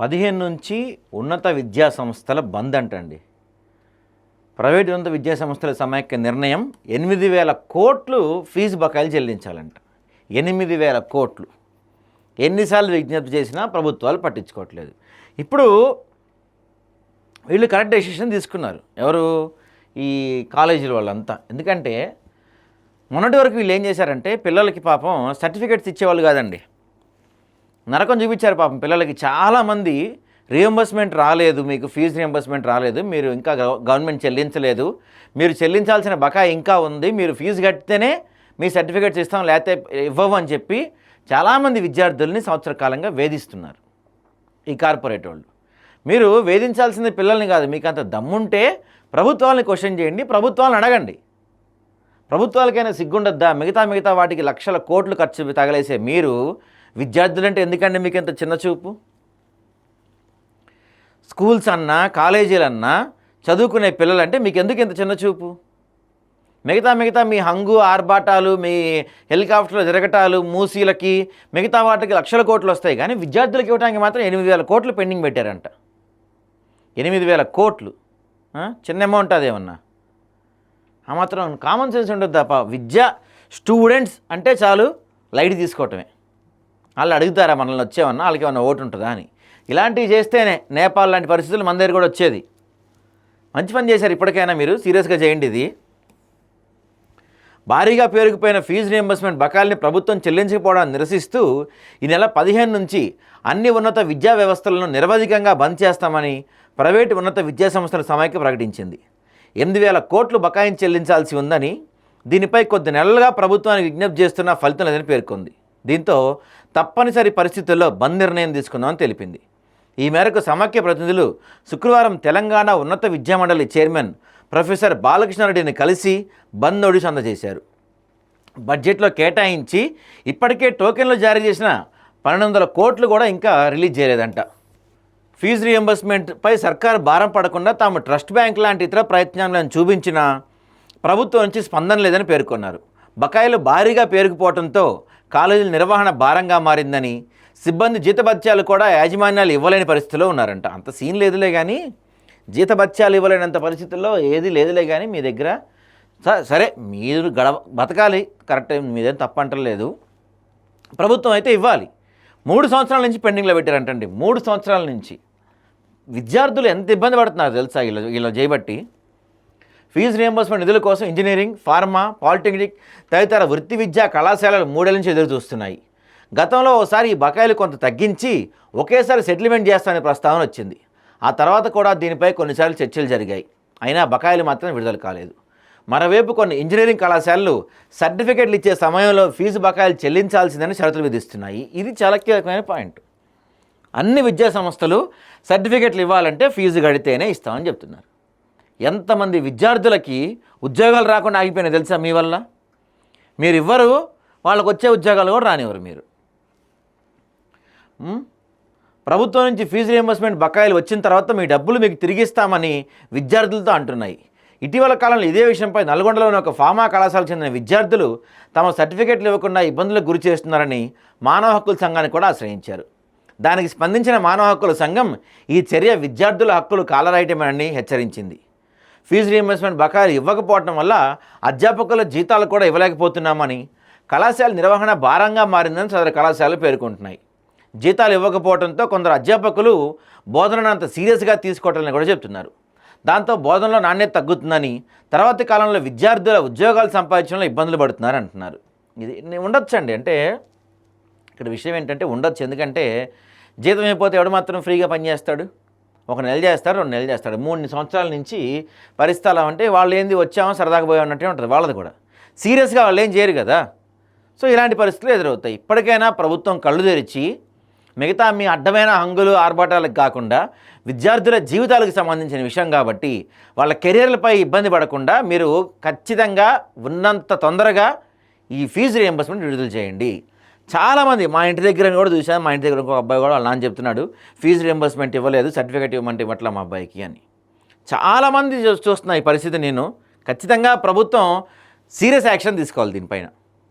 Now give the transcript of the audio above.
పదిహేను నుంచి ఉన్నత విద్యా సంస్థల బంద్ అంటండి. ప్రైవేట్ ఉన్నత విద్యా సంస్థల సమైక్య నిర్ణయం ఎనిమిది వేల కోట్లు ఫీజు బకాయిలు చెల్లించాలంట. ఎనిమిది వేల కోట్లు. ఎన్నిసార్లు విజ్ఞప్తి చేసినా ప్రభుత్వాలు పట్టించుకోవట్లేదు. ఇప్పుడు వీళ్ళు కరెక్ట్ డెసిషన్ తీసుకున్నారు. ఎవరు? ఈ కాలేజీల వాళ్ళంతా. ఎందుకంటే మొన్నటి వరకు వీళ్ళు ఏం చేశారంటే పిల్లలకి పాపం సర్టిఫికేట్స్ ఇచ్చేవాళ్ళు కాదండి. నరకం చూపించారు పాపం పిల్లలకి. చాలామంది రియంబర్స్మెంట్ రాలేదు మీకు ఫీజు రియంబర్స్మెంట్ రాలేదు మీరు ఇంకా గవ- గవర్నమెంట్ చెల్లించలేదు. మీరు చెల్లించాల్సిన బకాయి ఇంకా ఉంది మీరు ఫీజు కట్టితేనే మీ సర్టిఫికేట్స్ ఇస్తాం లేకపోతే ఇవ్వవు అని చెప్పి చాలామంది విద్యార్థుల్ని సంవత్సర కాలంగా వేధిస్తున్నారు. ఈ కార్పొరేట్ వాళ్ళు. మీరు వేధించాల్సింది పిల్లల్ని కాదు మీకు అంత దమ్ముంటే ప్రభుత్వాలని క్వశ్చన్ చేయండి ప్రభుత్వాలను అడగండి. ప్రభుత్వాలకైనా సిగ్గుండద్దా? మిగతా మిగతా వాటికి లక్షల కోట్లు ఖర్చు తగలేసే మీరు విద్యార్థులంటే ఎందుకండి మీకు ఇంత చిన్న చూపు? స్కూల్స్ అన్నా కాలేజీలన్నా చదువుకునే పిల్లలంటే మీకు ఎందుకు ఇంత చిన్న చూపు? మిగతా మిగతా మీ హంగు ఆర్భాటాలు మీ హెలికాప్టర్లు జరగటాలు మూసీలకి మిగతా వాటికి లక్షల కోట్లు వస్తాయి. కానీ విద్యార్థులకు ఇవ్వడానికి మాత్రం ఎనిమిది వేల కోట్లు పెండింగ్ పెట్టారంట. ఎనిమిది వేల కోట్లు. చిన్న అమౌంట్ అదేమన్నా ఆ మాత్రం కామన్ సెన్స్ ఉండదు తప్ప విద్య స్టూడెంట్స్ అంటే చాలు లైట్ తీసుకోవటమే. వాళ్ళు అడుగుతారా మనల్ని వచ్చేమన్నా? వాళ్ళకి ఏమన్నా ఓటు ఉంటుందా అని. ఇలాంటివి చేస్తేనే నేపాల్ లాంటి పరిస్థితులు మన దగ్గర కూడా వచ్చేది. మంచి పని చేశారు ఇప్పటికైనా మీరు. సీరియస్గా చేయండి ఇది. భారీగా పేరుకుపోయిన ఫీజు రియంబర్స్మెంట్ బకాయిల్ని ప్రభుత్వం చెల్లించకపోవడాన్ని నిరసిస్తూ ఈ నెల పదిహేను నుంచి అన్ని ఉన్నత విద్యా వ్యవస్థలను నిరవధికంగా బంద్ చేస్తామని ప్రైవేటు ఉన్నత విద్యా సంస్థల సమైక్య ప్రకటించింది. ఎనిమిది వేల కోట్లు బకాయిని చెల్లించాల్సి ఉందని దీనిపై కొద్ది నెలలుగా ప్రభుత్వానికి విజ్ఞప్తి చేస్తున్న ఫలితం లేదని పేర్కొంది. దీంతో తప్పనిసరి పరిస్థితుల్లో బంద్ నిర్ణయం తీసుకుందామని తెలిపింది. ఈ మేరకు సమాఖ్య ప్రతినిధులు శుక్రవారం తెలంగాణ ఉన్నత విద్యామండలి చైర్మన్ ప్రొఫెసర్ బాలకృష్ణారెడ్డిని కలిసి బంద్ నోటీస్ అందజేశారు. బడ్జెట్లో కేటాయించి ఇప్పటికే టోకెన్లు జారీ చేసిన పన్నెండు వందల కోట్లు కూడా ఇంకా రిలీజ్ చేయలేదంట. ఫీజు రియంబర్స్మెంట్పై సర్కారు భారం పడకుండా తాము ట్రస్ట్ బ్యాంక్ లాంటి ఇతర ప్రయత్నాలను చూపించినా ప్రభుత్వం నుంచి స్పందన లేదని పేర్కొన్నారు. బకాయిలు భారీగా పేరుకుపోవడంతో కాలేజీల నిర్వహణ భారంగా మారిందని సిబ్బంది జీతభత్యాలు కూడా యాజమాన్యాలు ఇవ్వలేని పరిస్థితిలో ఉన్నారంట. అంత సీన్ లేదులే కానీ జీతభత్యాలు ఇవ్వలేనంత పరిస్థితుల్లో ఏది లేదులే కానీ మీ దగ్గర సరే మీరు గడవ బతకాలి. కరెక్ట్ మీదేం తప్పంటలేదు ప్రభుత్వం అయితే ఇవ్వాలి. మూడు సంవత్సరాల నుంచి పెండింగ్లో పెట్టారంటండి. మూడు సంవత్సరాల నుంచి. విద్యార్థులు ఎంత ఇబ్బంది పడుతున్నారు తెలుసా? వీళ్ళు వీళ్ళు చేయబట్టి. ఫీజు రియంబర్స్మెంట్ నిధుల కోసం ఇంజనీరింగ్ ఫార్మా పాలిటెక్నిక్ తదితర వృత్తి విద్యా కళాశాలలు మూడేళ్ళ నుంచి ఎదురు చూస్తున్నాయి. గతంలో ఒకసారి ఈ బకాయిలు కొంత తగ్గించి ఒకేసారి సెటిల్మెంట్ చేస్తానని ప్రస్తావన వచ్చింది. ఆ తర్వాత కూడా దీనిపై కొన్నిసార్లు చర్చలు జరిగాయి. అయినా బకాయిలు మాత్రం విడుదల కాలేదు. మరోవైపు కొన్ని ఇంజనీరింగ్ కళాశాలలు సర్టిఫికెట్లు ఇచ్చే సమయంలో ఫీజు బకాయిలు చెల్లించాల్సిందని షరతులు విధిస్తున్నాయి. ఇది చాలా కీలకమైన పాయింట్. అన్ని విద్యా సంస్థలు సర్టిఫికెట్లు ఇవ్వాలంటే ఫీజు కడితేనే ఇస్తామని చెప్తున్నారు. ఎంతమంది విద్యార్థులకి ఉద్యోగాలు రాకుండా ఆగిపోయినాయి తెలుసా మీ వల్ల? మీరు ఇవ్వరు వాళ్ళకు వచ్చే ఉద్యోగాలు కూడా రానివ్వరు మీరు. ప్రభుత్వం నుంచి ఫీజు రియంబర్స్మెంట్ బకాయిలు వచ్చిన తర్వాత మీ డబ్బులు మీకు తిరిగిస్తామని విద్యార్థులతో అంటున్నాయి. ఇటీవల కాలంలో ఇదే విషయంపై నల్గొండలోని ఒక ఫార్మా కళాశాలకు చెందిన విద్యార్థులు తమ సర్టిఫికెట్లు ఇవ్వకుండా ఇబ్బందులకు గురి చేస్తున్నారని మానవ హక్కుల సంఘాన్ని కూడా ఆశ్రయించారు. దానికి స్పందించిన మానవ హక్కుల సంఘం ఈ చర్య విద్యార్థుల హక్కులు కాలరాయటమేనని హెచ్చరించింది. ఫీజు రీఎంబర్స్మెంట్ బకాయిలు ఇవ్వకపోవటం వల్ల అధ్యాపకుల జీతాలు కూడా ఇవ్వలేకపోతున్నామని కళాశాల నిర్వహణ భారంగా మారిందని సదరు కళాశాలలు పేర్కొంటున్నాయి. జీతాలు ఇవ్వకపోవడంతో కొందరు అధ్యాపకులు బోధనను అంత సీరియస్గా తీసుకోవటాలని కూడా చెప్తున్నారు. దాంతో బోధనలో నాణ్యత తగ్గుతుందని తర్వాతి కాలంలో విద్యార్థుల ఉద్యోగాలు సంపాదించడంలో ఇబ్బందులు పడుతున్నారు అంటున్నారు. ఇది ఉండొచ్చండి. అంటే ఇక్కడ విషయం ఏంటంటే ఉండొచ్చు. ఎందుకంటే జీతం అయిపోతే ఎవడు మాత్రం ఫ్రీగా పనిచేస్తాడు? ఒక నెల చేస్తాడు రెండు నెలలు చేస్తాడు. మూడు సంవత్సరాల నుంచి పరిస్థితులు అంటే వాళ్ళు ఏంది వచ్చామో సరదాగా పోయాం ఉంటుంది. వాళ్ళది కూడా. సీరియస్గా వాళ్ళు ఏం చేయరు కదా. సో ఇలాంటి పరిస్థితులు ఎదురవుతాయి. ఇప్పటికైనా ప్రభుత్వం కళ్ళు తెరిచి మిగతా మీ అడ్డమైన హంగులు ఆర్భాటాలకు కాకుండా విద్యార్థుల జీవితాలకు సంబంధించిన విషయం కాబట్టి వాళ్ళ కెరీర్లపై ఇబ్బంది పడకుండా మీరు ఖచ్చితంగా ఉన్నంత తొందరగా ఈ ఫీజు రియంబర్స్మెంట్ విడుదల చేయండి. చాలామంది మా ఇంటి దగ్గర కూడా చూశాను. మా ఇంటి దగ్గర ఒక అబ్బాయి కూడా వాళ్ళ నాన్న చెప్తున్నాడు ఫీజు రింబర్స్మెంట్ ఇవ్వలేదు సర్టిఫికేట్ ఇవ్వమంటే ఇవ్వట్లే మా అబ్బాయికి అని. చాలామంది చూ- చూస్తున్నా ఈ పరిస్థితి నేను. ఖచ్చితంగా ప్రభుత్వం సీరియస్ యాక్షన్ తీసుకోవాలి దీనిపైన.